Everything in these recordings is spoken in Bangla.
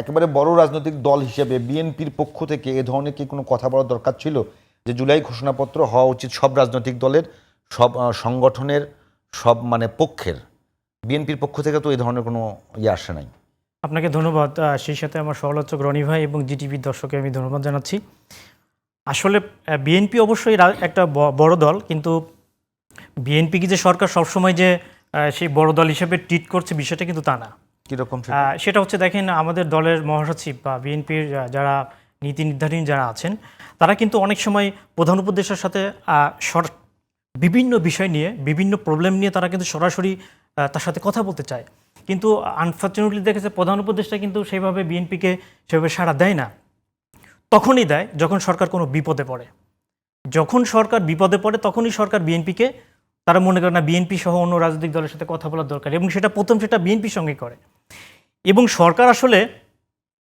একেবারে বড় রাজনৈতিক দল হিসেবে বিএনপির পক্ষ থেকে এ ধরনের কি কোনো কথা বলার দরকার ছিল? যে জুলাই ঘোষণাপত্র হওয়া উচিত সব রাজনৈতিক দলের, সব সংগঠনের, সব মানে পক্ষের। বিএনপির পক্ষ থেকে তো এই ধরনের কোনো ইয়ে আসে নাই। আপনাকে ধন্যবাদ। সেই সাথে আমার সহলোচক রনি ভাই এবং জিটিভির দর্শকে আমি ধন্যবাদ জানাচ্ছি। আসলে বিএনপি অবশ্যই একটা বড় দল, কিন্তু বিএনপি কি যে সরকার সবসময় যে সেই বড় দল হিসেবে ট্রিট করছে বিষয়টা কিন্তু তা না। কীরকম সেটা? হচ্ছে দেখেন, আমাদের দলের মহাসচিব বা বিএনপির যারা নীতি নির্ধারণী যারা আছেন, তারা কিন্তু অনেক সময় প্রধান উপদেষ্টার সাথে বিভিন্ন বিষয় নিয়ে, বিভিন্ন প্রবলেম নিয়ে তারা কিন্তু সরাসরি তার সাথে কথা বলতে চায়। কিন্তু আনফর্চুনেটলি দেখেছে প্রধান উপদেষ্টা কিন্তু সেইভাবে বিএনপিকে সেভাবে সাড়া দেয় না। তখনই দেয় যখন সরকার কোনো বিপদে পড়ে। যখন সরকার বিপদে পড়ে, তখনই সরকার বিএনপিকে, তারা মনে করে না, বিএনপি সহ অন্য রাজনৈতিক দলের সাথে কথা বলার দরকার। এবং সেটা প্রথম সেটা বিএনপির সঙ্গে করে। এবং সরকার আসলে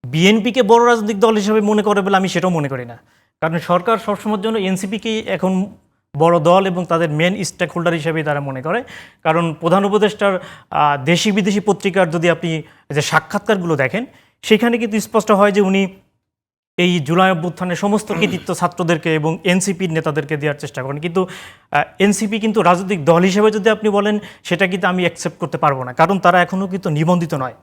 বিএনপিকে বড় রাজনৈতিক দল হিসেবে মনে করে বলে আমি সেটাও মনে করি না। কারণ সরকার সবসময়ের জন্য এনসিপিকেই এখন বড় দল এবং তাদের মেন স্টেক হোল্ডার হিসেবেই তারা মনে করে। কারণ প্রধান উপদেষ্টার দেশি বিদেশি পত্রিকার যদি আপনি যে সাক্ষাৎকারগুলো দেখেন সেখানে কিন্তু স্পষ্ট হয় যে উনি এই জুলাই অভ্যুত্থানের সমস্ত কৃতিত্ব ছাত্রদেরকে এবং এনসিপির নেতাদেরকে দেওয়ার চেষ্টা করেন। কিন্তু এনসিপি কিন্তু রাজনৈতিক দল হিসেবে যদি আপনি বলেন সেটা কিন্তু আমি অ্যাকসেপ্ট করতে পারব না। কারণ তারা এখনও কিন্তু নিবন্ধিত নয়।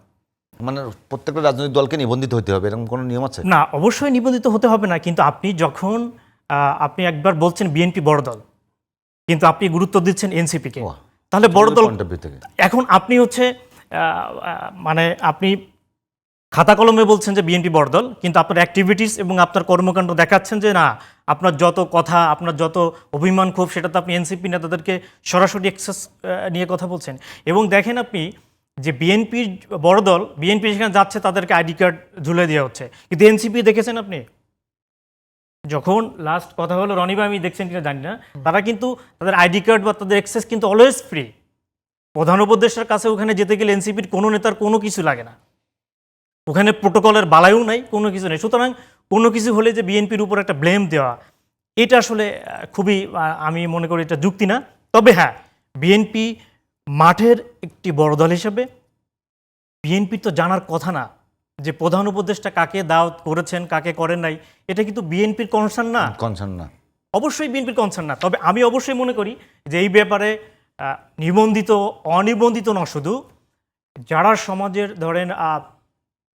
মানে প্রত্যেকটা রাজনৈতিক দলকে নিবন্ধিত হতে হবে এরকম কোনো নিয়ম আছে? না অবশ্যই নিবন্ধিত হতে হবে না কিন্তু আপনি যখন আপনি একবার বলছেন বিএনপি বড় দল কিন্তু আপনি গুরুত্ব দিচ্ছেন এনসিপিকে তাহলে বড় দল এখন আপনি হচ্ছে মানে আপনি খাতা কলমে বলছেন যে বিএনপি বড় দল কিন্তু আপনার অ্যাক্টিভিটিস এবং আপনার কর্মকাণ্ড দেখাচ্ছেন যে না আপনার যত কথা আপনার যত অভিমান ক্ষোভ সেটা তো আপনি এনসিপি নেতাদেরকে সরাসরি এক্সেস নিয়ে কথা বলছেন। এবং দেখেন আপনি যে বিএনপির বড় দল বিএনপি যেখানে যাচ্ছে তাদেরকে আইডি কার্ড ঝুলে দেওয়া হচ্ছে। কিন্তু এনসিপি দেখেছেন আপনি? যখন লাস্ট কথা হলো রনিবা আমি দেখছেন কিনা জানি না। তারা কিন্তু তাদের আইডি কার্ড বা তাদের অ্যাক্সেস কিন্তু অলওয়েজ ফ্রি প্রধান উপদেষ্টার কাছে ওখানে যেতে গেলে এনসিপির কোনো নেতার কোনো কিছু লাগে না। ওখানে প্রোটোকলের বালাইও নাই কোনো কিছু নেই। সুতরাং কোনো কিছু হলে যে বিএনপির উপর একটা ব্লেম দেওয়া এটা আসলে খুবই আমি মনে করি এটা যুক্তি না। তবে হ্যাঁ বিএনপি মাঠের একটি বড় দল হিসেবে বিএনপির তো জানার কথা না যে প্রধান উপদেষ্টা কাকে দাওয়াত করেছেন কাকে করেন নাই এটা কিন্তু বিএনপির কনসার্ন না। কনসার্ন না। অবশ্যই বিএনপির কনসার্ন না। তবে আমি অবশ্যই মনে করি যে এই ব্যাপারে নিবন্ধিত অনিবন্ধিত না শুধু যারা সমাজের ধরেন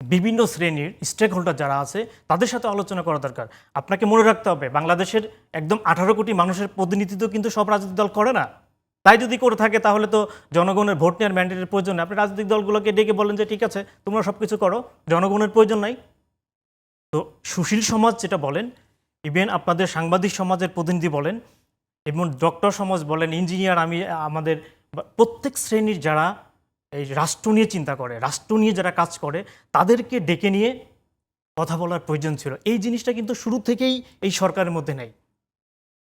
বিভিন্ন শ্রেণির স্টেক হোল্ডার যারা আছে তাদের সাথে আলোচনা করা দরকার। আপনাকে মনে রাখতে হবে বাংলাদেশের একদম আঠারো কোটি মানুষের প্রতিনিধিত্ব কিন্তু সব রাজনৈতিক দল করে না। তাই যদি করে থাকে, তাহলে তো জনগণের ভোট নেওয়ার ম্যান্ডেটের প্রয়োজন নেই। আপনি রাজনৈতিক দলগুলোকে ডেকে বলেন যে, ঠিক আছে, তোমরা সব কিছু করো, জনগণের প্রয়োজন নাই। তো সুশীল সমাজ যেটা বলেন ইভেন আপনাদের সাংবাদিক সমাজের প্রতিনিধি বলেন, এবং ডক্টর সমাজ বলেন ইঞ্জিনিয়ার আমি, আমাদের প্রত্যেক শ্রেণির যারা এই রাষ্ট্র নিয়ে চিন্তা করে, রাষ্ট্র নিয়ে যারা কাজ করে, তাদেরকে ডেকে নিয়ে কথা বলার প্রয়োজন ছিল। এই জিনিসটা কিন্তু শুরু থেকেই এই সরকারের মধ্যে নেই।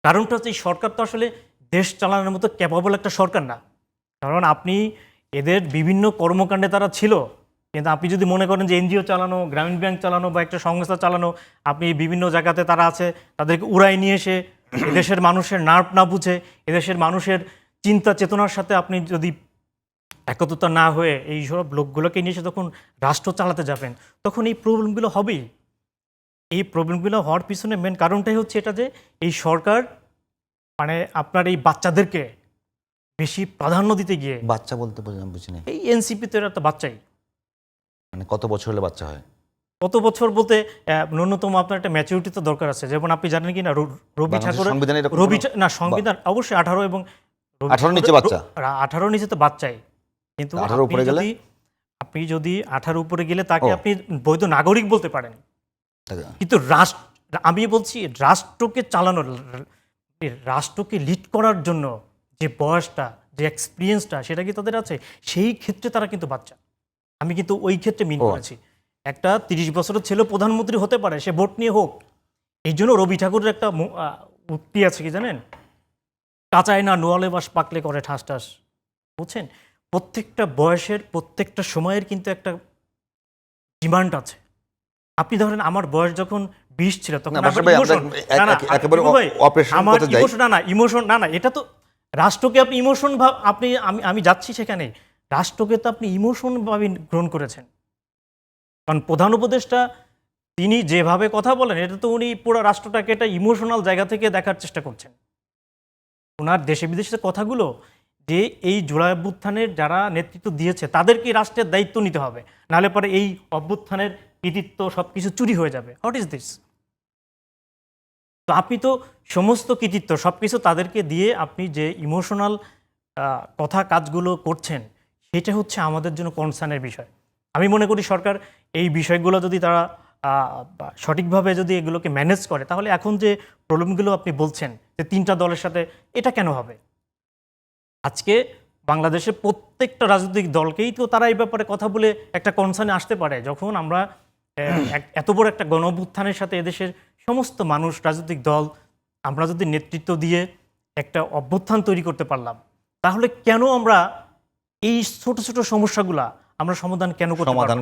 কারণটা হচ্ছে, এই সরকার তো আসলে দেশ চালানোর মতো ক্যাপাবল একটা সরকার না। কারণ আপনি এদের বিভিন্ন কর্মকাণ্ডে তারা ছিল, কিন্তু আপনি যদি মনে করেন যে এনজিও চালানো, গ্রামীণ ব্যাংক চালানো বা একটা সংস্থা চালানো, আপনি বিভিন্ন জায়গাতে তারা আছে, তাদেরকে উড়াই নিয়ে এসে এদেশের মানুষের নার্ভ না বুঝে, এদেশের মানুষের চিন্তা চেতনার সাথে আপনি যদি একত্রতা না হয়ে এই সব লোকগুলোকে নিয়ে এসে তখন রাষ্ট্র চালাতে যাবেন, তখন এই প্রবলেমগুলো হবেই। এই প্রবলেমগুলো হওয়ার পিছনে মেন কারণটাই হচ্ছে এটা যে, এই সরকার মানে আপনার এই বাচ্চাদেরকে বেশি প্রাধান্য দিতে গিয়ে বাচ্চা বলতে বুঝলাম বুঝিনি এই এনসিপি তো এরা তো বাচ্চাই। মানে কত বছর হলে বাচ্চা হয়? কত বছর বলতে ন্যূনতম আপনার একটা ম্যাচুরিটি তো দরকার আছে। যেমন আপনি জানেন কি না রবি ঠাকুর রবি না সংবিধান অবশ্যই আঠারো এবং 18 নিচে বাচ্চা? আঠারো নিচে তো বাচ্চাই। কিন্তু 18 আপনি উপরে গেলে? যদি- আপনি যদি আঠারো উপরে গেলে তাকে আপনি বৈধ নাগরিক বলতে পারেন। কিন্তু রাষ্ট্র আমি বলছি রাষ্ট্রকে চালানোর রাষ্ট্রকে লিড করার জন্য যে বয়সটা যে এক্সপিরিয়েন্সটা সেটা কি তাদের আছে? সেই ক্ষেত্রে তারা কিন্তু বাচ্চা। আমি কিন্তু ওই ক্ষেত্রে মিন। করেছি। একটা তিরিশ বছরের ছেলে প্রধানমন্ত্রী হতে পারে সে ভোট নিয়ে হোক। এই জন্য রবি ঠাকুরের একটা উক্তি আছে কি জানেন? কাঁচায় না নোয়ালে বাস পাকলে করে ঠাস ঠাস। বুঝছেন? প্রত্যেকটা বয়সের প্রত্যেকটা সময়ের কিন্তু একটা ডিমান্ড আছে। আপনি ধরেন আমার বয়স যখন বিশ ছিল তখন না, আমার বাদশা না। ইমোশন। না না ইমোশন না না এটা তো রাষ্ট্রকে আপনি ইমোশন ভাব আপনি আমি আমি যাচ্ছি সেখানে। রাষ্ট্রকে তো আপনি ইমোশন ভাবে গ্রহণ করেছেন। কারণ প্রধান উপদেষ্টা তিনি যেভাবে কথা বলেন এটা তো উনি পুরো রাষ্ট্রটাকে একটা ইমোশনাল জায়গা থেকে দেখার চেষ্টা করছেন। ওনার দেশে বিদেশের কথাগুলো যে এই জোড়া অভ্যুত্থানের যারা নেতৃত্ব দিয়েছে তাদেরকে রাষ্ট্রের দায়িত্ব নিতে হবে? নাহলে পরে এই অভ্যুত্থানের কৃতিত্ব সব কিছু চুরি হয়ে যাবে। হোয়াট ইজ দিস তো আপনি তো সমস্ত কৃতিত্ব সব কিছু তাদেরকে দিয়ে আপনি যে ইমোশনাল কথা কাজগুলো করছেন সেটা হচ্ছে আমাদের জন্য কনসার্নের বিষয়। আমি মনে করি সরকার এই বিষয়গুলো যদি তারা সঠিকভাবে যদি এগুলোকে ম্যানেজ করে তাহলে এখন যে প্রবলেমগুলো আপনি বলছেন যে তিনটা দলের সাথে এটা কেন হবে? আজকে বাংলাদেশের প্রত্যেকটা রাজনৈতিক দলকেই তো তারা এই ব্যাপারে কথা বলে একটা কনসার্নে আসতে পারে। যখন আমরা এত বড় একটা গণ সাথে এদেশের সমস্ত মানুষ, রাজনৈতিক দল, আমরা যদি নেতৃত্ব দিয়ে একটা অভ্যুত্থান তৈরি করতে পারলাম, তাহলে কেন আমরা এই ছোট ছোট সমস্যাগুলা আমরা সমাধান কেন সমাধান